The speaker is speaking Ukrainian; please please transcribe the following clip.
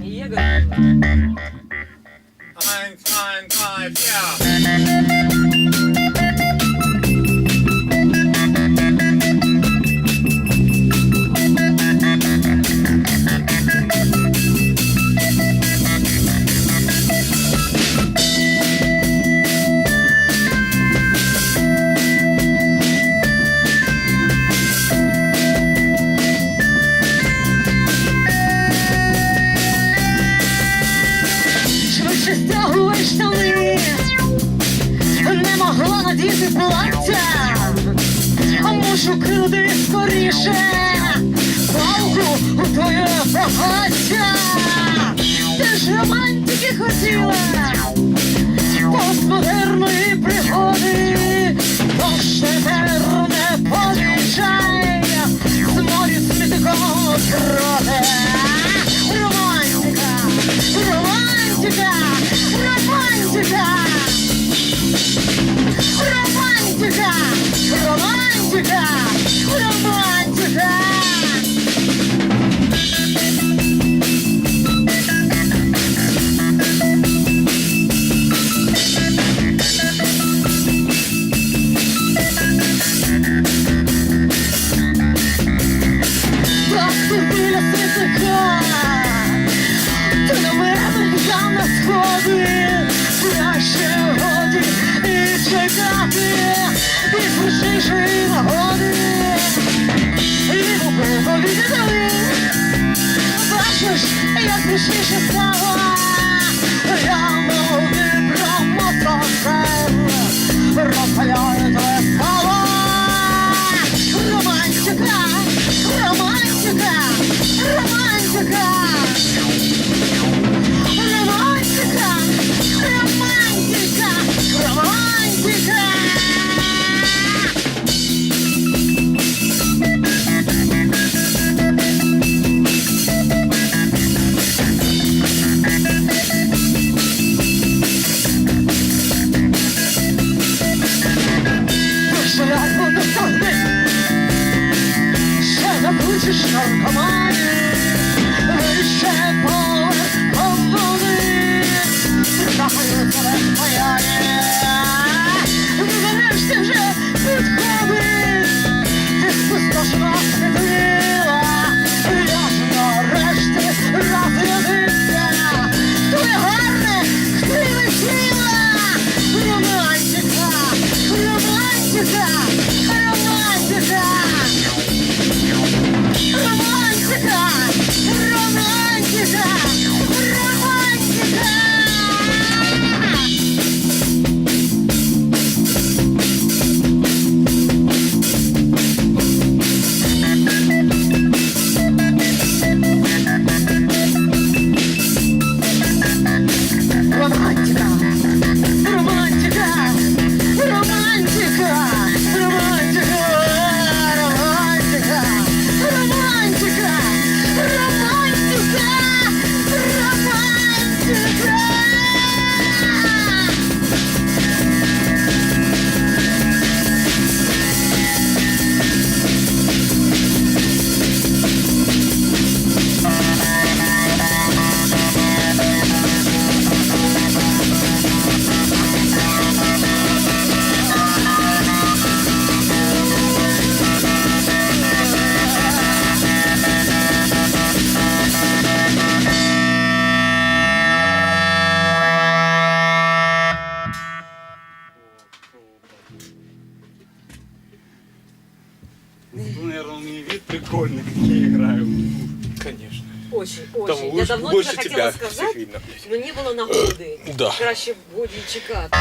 一个。看看大票。ти стягуєш не могла надіти плаття, мушу куди скоріше, палку у твоє багаття, ти ж романтики хотіла. Світика Ти на мене, я на сходи Краще годі і чекати. І смішнішої нагоди І купимо віддали Бачиш, як смішніше стало しの共に не какие я играю. Конечно. Очень, очень. Там Я лучше- давно больше тебя хотела всех видно, но не было нагоди. Да. Краще б годі чекати.